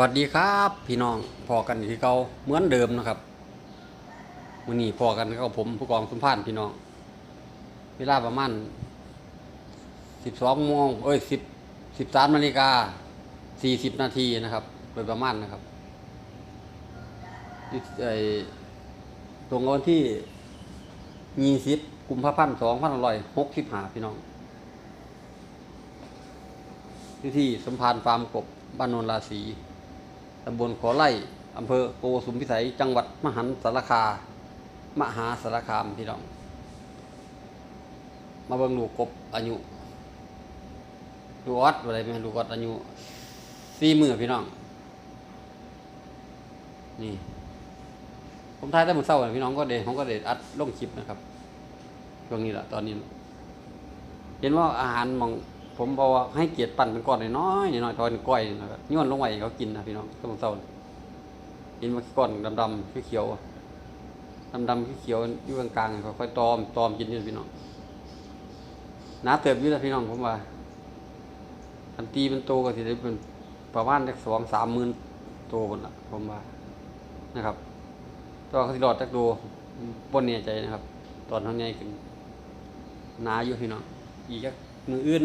วัสดีครับพี่น้องพอกันที่เก่าเหมือนเดิมนะครับมือนี้พอกันกับผมผู้กองสุมพานพี่น้อง เวลาประมาณ12โมงเอ้ย10 13นาฬิกา40นาทีนะครับ โดยประมาณนะครับไอ้ตรงวันที่20กุมภาพันธ์2565พี่น้องที่ที่สมพานฟาร์มกบบ้านโนนราศี ตำบลขอไร่อำเภอโกสุมพิสัย จังหวัดมหันสารคา มหาสารคามพี่น้อง มาเบิ่งลูกกบอายุลูกออดอะไรไหมลูกออดอายุสี่มือพี่น้อง นี่ ผมทายแต่หมดเศร้าน่ะพี่น้องก็เดผมก็เดอัดลงคลิปนะครับช่วงนี้แหละตอนนี้ เห็นว่าอาหารมอง ผมบอกว่าให้เกียรติปั่นเป็นก้อนน้อยๆน้อยๆตอนก้อยนะครับย้อนลงไปให้เขากินนะพี่น้องต้องเศร้าเห็นว่าก้อนดำๆเขียวๆดำๆเขียวๆอยู่กลางๆค่อยๆตอมตอมกินนี่พี่น้องหนาเติบอยู่แล้วพี่น้องผมว่าอันตีเป็นโตก็สิได้เป็นประมาณสักสองสามหมื่นโตหมดละผมว่านะครับตัวเขาสิรอดจากโตบนเนี่ยใจนะครับ ตอนเท่านี้ขึ้นนาอยู่พี่น้องอีกจักมืออื่น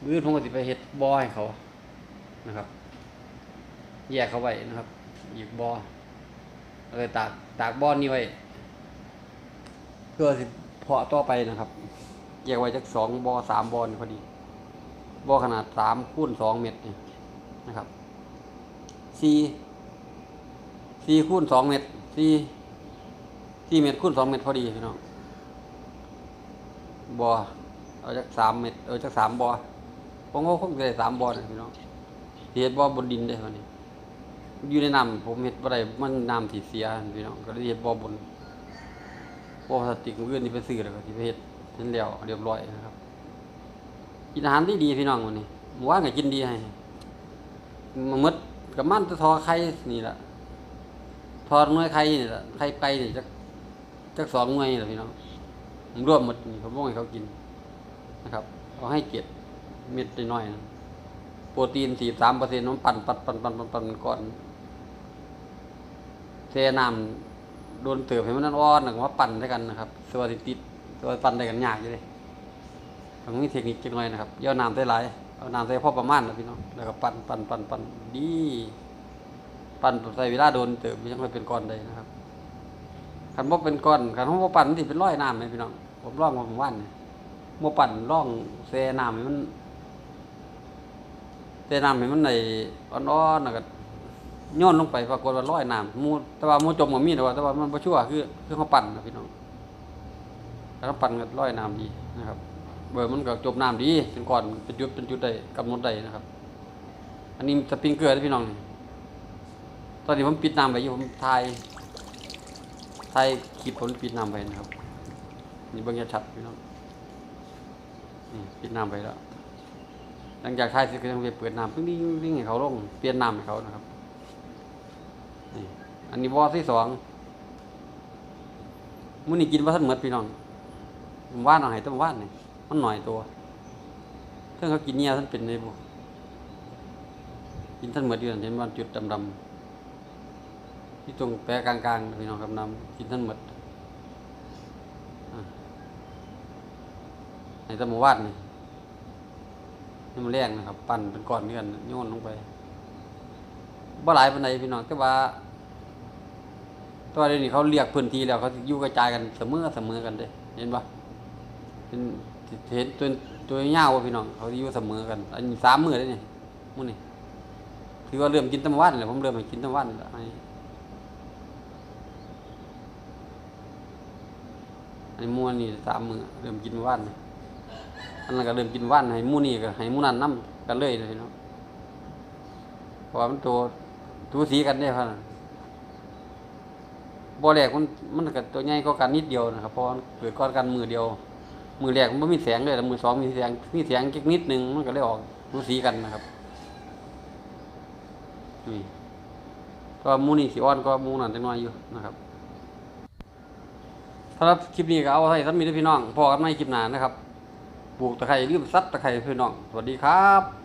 มืออื่นผมก็สิไปเฮ็ดบอให้เขานะครับ แยกเขาไว้นะครับอีกบ่อแล้วก็ตากตากบอนี้ไว้เพื่อสิเพาะต่อไปนะครับแยกไว้จักสองบอสามบอนี่พอดีบอขนาดสามคูณสองเมตรนะครับสี่สี่คูณสองเมตรสี่สี่เมตรคูณสองเมตรพอดีพี่น้องบอเอาจากสามเม็ดเอาจากสามบอ ผมก็คงได้สามบอนะพี่น้องเฮ็ดบอบนดินได้วันนี้ อยู่ในน้ำผมเฮ็ดบ่ได้มันน้ำที่เสียพี่น้องก็เลยเฮ็ดบอบนบ่อพลาสติกมื้ออื่นนี่ไปซื้อแล้วก็สิไปเฮ็ดเห็นแล้วเรียบร้อยนะครับกินอาหารที่ดีพี่น้องวันนี้ว่านก็กินดีให้มามดกับมันจะทอไข่นี่แหละทอดหน่วยไข่นี่แหละไข่ไก่นี่จักจักสองหน่วยนี่ล่ะพี่น้องผมรวมหมดนี่ผมบ่ให้เขากินนะครับ เอาให้เกียรติ เม็ดน้อยๆโปรตีนสี่สามเปอร์เซ็นต์น้ำปั่นปั่นปั่นปั่นปั่นปั่นก่อนเทน้ำโดนเติบให้มันอ่อนๆแล้วก็มาปั่นด้วยกันนะครับตัวติดติดตัวปั่นได้กันยากอยู่เลยต้องมีเทคนิคจังหน่อยนะครับเย่อน้ำใส่หลายเอาน้ำใส่พอประมาณนะพี่น้องแล้วก็ปั่นปั่นปั่นปั่นดีปั่นใส่เวลาโดนเติบยังไม่เป็นก้อนได้นะครับคันว่าเป็นก้อนคันว่าปั่นที่เป็นร้อยน้ำไหมพี่น้องผมลองมาผมว่านเนี่ยโมปั่นร่องเซน้ำมัน เซน้ำให้มันในอ่อนๆแล้วก็ย้อนลงไปปรากฏว่าลอยน้ำมูแต่ว่ามูจมก็มีแต่ว่าแต่ว่ามันบ่ชั่วคือคือเขาปั่นนะพี่น้องแล้วปั่นก็ลอยน้ำดีนะครับเบอร์มันก็จมน้ำดีเป็นก่อนเป็นจุดเป็นจุดใดกำหนดใดนะครับ อันนี้สปริงเกอร์นะพี่น้อง ตอนนี้ผมปิดน้ำไว้อยู่ผมทายทายคลิปผมปิดน้ำไว้นะครับนี่เบิ่งชัดพี่น้องนี่ปิดน้ำไปแล้ว หลังจากทายเสร็จก็ต้องไปเปิดน้ำพึ่งดิ้งดิ้งให้เขาลงเปลี่ยนน้ำให้เขานะครับนี่อันนี้วอที่สองมื้อนี้กินว่าท่านเหมือดพี่น้องว่านเอาให้ต้องว่านนี่มันหน่อยตัวถ้าเขากินเนี่ยท่านเป็นในบุกินท่านเหมือดอยู่นั่นเห็นว่าจุดดำๆที่ตรงแปะกลางๆพี่น้องกับน้ำกินท่านเหมือดอะในตะมู่บ้านนี่ นี่มันแรงนะครับ ปั่นเป็นก้อนเนื้อนโยนลงไปบ่หลายปานใดพี่น้องแต่ว่าตัวเดี๋ยวนี้เขาเรียกพื้นที่แล้วเขาอยู่กระจายกันเสมอเสมอกันเด้เห็นปะเป็นเห็นตัวตัวยาวๆพี่น้องเขาอยู่เสมอกัน อันนี้สามมือได้นี่มื้อนี่ถือว่าเริ่มกินตะหมู่บ้านแล้วผมเริ่มให้กินตะหมู่บ้านแล้วอันนี้มื้อนี้สามมือเริ่มกินตะหมู่บ้านนี่ อันนั้นก็เริ่มกินว่านให้มูนี่ก็ให้มูนั่นนํกันเลยเลยเนาะเพราะว่ามันตัวตัวสีกันได้ครับบ่แรกมันมันก็ตัวใหญ่ก็กันนิดเดียวนะครับเพราะเกิดก้อนกันมือเดียว มือแรกมันบ่มีแสงเลยแต่มือสองมีแสงมีแสงแค่นิดนึงมันก็เลยออกตัวสีกันนะครับนี่ก็มูนี่สีอ่อนก็มูนั่นจังน้อยอยู่นะครับสำหรับคลิปนี้ก็เอาไว้สำหรับพี่น้องพอกันในคลิปหน้านะครับ ปลูกตะไคร้ลืมซับตะไคร้พี่น้อง สวัสดีครับ